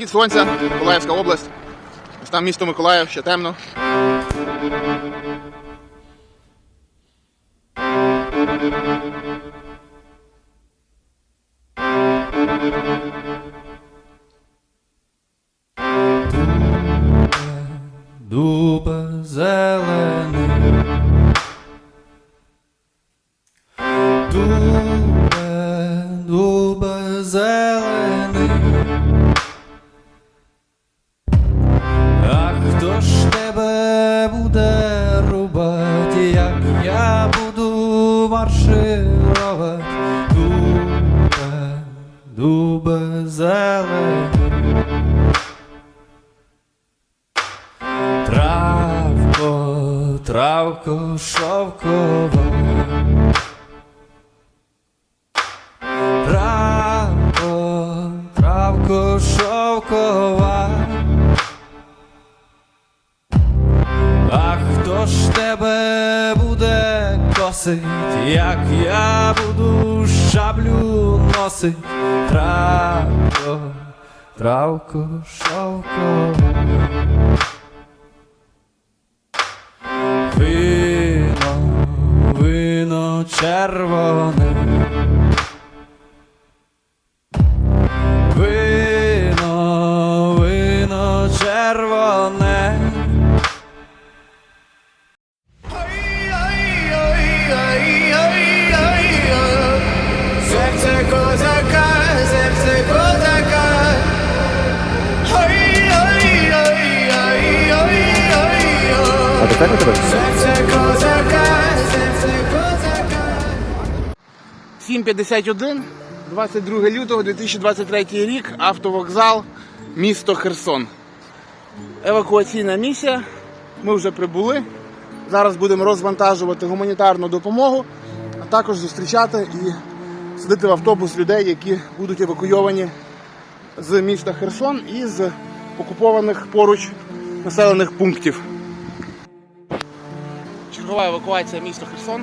Схід сонця, Миколаївська область. Там місто Миколаїв, ще темно. Дубе зелений, дубе, дубе зелений. Дубе зелений. Травко, травко шовкова. Травко, травко шовкова. А хто ж тебе буде косить, як я буду шаблю носить? Травко, травко шовкова. Вино, вино червоне. Тепер тебе? 7.51, 22 лютого 2023 рік, автовокзал, місто Херсон. Евакуаційна місія. Ми вже прибули. Зараз будемо розвантажувати гуманітарну допомогу, а також зустрічати і садити в автобус людей, які будуть евакуйовані з міста Херсон і з окупованих поруч населених пунктів. Чергова евакуація міста Херсон.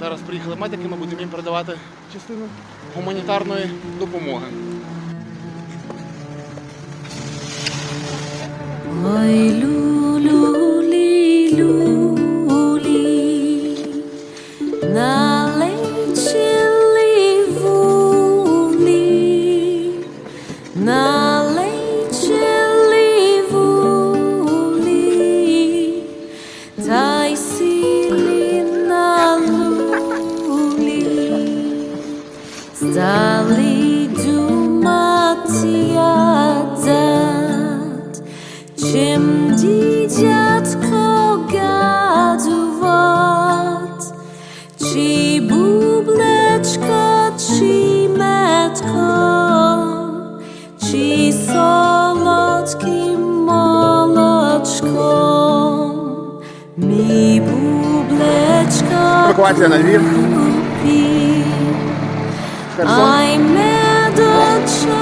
Зараз приїхали медики, ми будемо їм передавати частину гуманітарної допомоги. Ой, люлюлі, люлі, думати дат, чим дитятко гадуват, чи бублечко, чи метко, чи молочком. Мій бублечко Евакуація на Львів. Херсон. Ай, медочок флюпі, ай,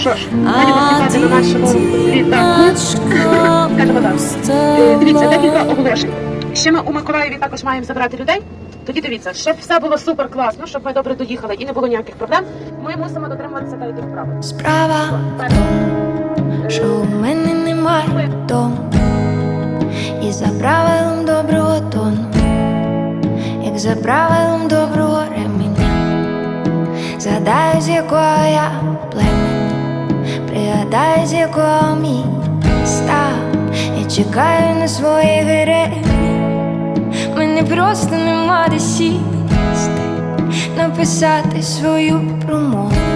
що ж, а раді вас вітати на нашому літаку. Скажімо так, дивіться, декілька оголошень. Ще ми у Миколаєві також маємо забрати людей. Тоді дивіться, щоб все було супер класно, щоб ми добре доїхали і не було ніяких проблем. Ми мусимо дотримуватися та йти вправо. Справа що у мене немає дому І за правилом доброго тону, як за правилом доброго ременя Згадаю, з якого я пригадаю, з якого міста Я чекаю на свої герої Мене просто нема де сісти Написати свою промову